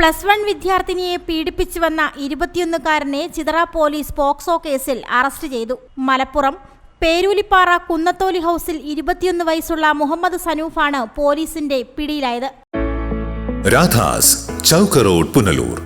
Plus one വിദ്യാർത്ഥിനിയെ പീഡിപ്പിച്ചുവന്ന ഇരുപത്തിയൊന്നുകാരനെ ചിതറ പോലീസ് പോക്സോ കേസിൽ അറസ്റ്റ് ചെയ്തു. മലപ്പുറം പേരൂലിപ്പാറ കുന്നത്തോലി ഹൗസിൽ ഇരുപത്തിയൊന്ന് വയസ്സുള്ള മുഹമ്മദ് സനൂഫാണ് പോലീസിന്റെ പിടിയിലായത്. രാധാസ് ചൗക്ക് റോഡ് പുനലൂർ.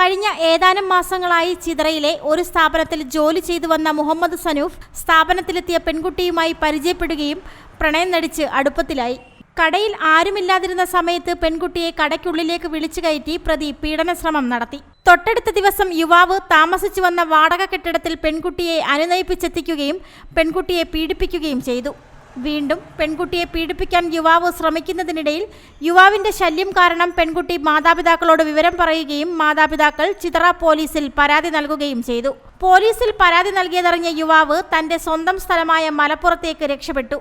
കഴിഞ്ഞ ഏതാനും മാസങ്ങളായി ചിതറയിലെ ഒരു സ്ഥാപനത്തിൽ ജോലി ചെയ്തു വന്ന മുഹമ്മദ് സനൂഫ് സ്ഥാപനത്തിലെത്തിയ പെൺകുട്ടിയുമായി പരിചയപ്പെടുകയും പ്രണയം നടിച്ച് അടുപ്പത്തിലായി. കടയിൽ ആരുമില്ലാതിരുന്ന സമയത്ത് പെൺകുട്ടിയെ കടയ്ക്കുള്ളിലേക്ക് വിളിച്ചു കയറ്റി പ്രതി പീഡനശ്രമം നടത്തി. തൊട്ടടുത്ത ദിവസം യുവാവ് താമസിച്ചു വന്ന വാടക കെട്ടിടത്തിൽ പെൺകുട്ടിയെ അനുനയിപ്പിച്ചെത്തിക്കുകയും പെൺകുട്ടിയെ പീഡിപ്പിക്കുകയും ചെയ്തു. വീണ്ടും പെൺകുട്ടിയെ പീഡിപ്പിക്കാൻ യുവാവ് ശ്രമിക്കുന്നതിനിടയിൽ യുവാവിന്റെ ശല്യം കാരണം പെൺകുട്ടി മാതാപിതാക്കളോട് വിവരം പറയുകയും മാതാപിതാക്കൾ ചിതറ പോലീസിൽ പരാതി നൽകുകയും ചെയ്തു. പോലീസിൽ പരാതി നൽകിയതറിഞ്ഞ യുവാവ് തന്റെ സ്വന്തം സ്ഥലമായ മലപ്പുറത്തേക്ക് രക്ഷപ്പെട്ടു.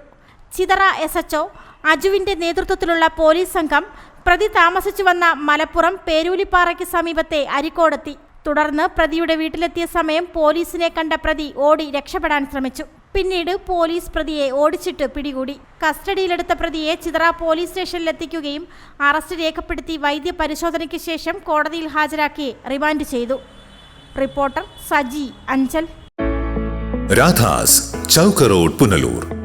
ചിതറ എസ് എച്ച്ഒ അജുവിന്റെ നേതൃത്വത്തിലുള്ള പോലീസ് സംഘം പ്രതി താമസിച്ചു വന്ന മലപ്പുറം പേരൂലിപ്പാറയ്ക്ക് സമീപത്തെ അരിക്കോടെത്തി. തുടർന്ന് പ്രതിയുടെ വീട്ടിലെത്തിയ സമയം പോലീസിനെ കണ്ട പ്രതി ഓടി രക്ഷപ്പെടാൻ ശ്രമിച്ചു. പിന്നീട് പോലീസ് പ്രതിയെ ഓടിച്ചിട്ട് പിടികൂടി. കസ്റ്റഡിയിലെടുത്ത പ്രതിയെ ചിതറ പോലീസ് സ്റ്റേഷനിലെത്തിക്കുകയും അറസ്റ്റ് രേഖപ്പെടുത്തി വൈദ്യ പരിശോധനയ്ക്ക് ശേഷം കോടതിയിൽ ഹാജരാക്കി റിമാൻഡ് ചെയ്തു. റിപ്പോർട്ടർ സജി അഞ്ചൽ. രാധാസ് ചൗക്ക് റോഡ് പുനലൂർ.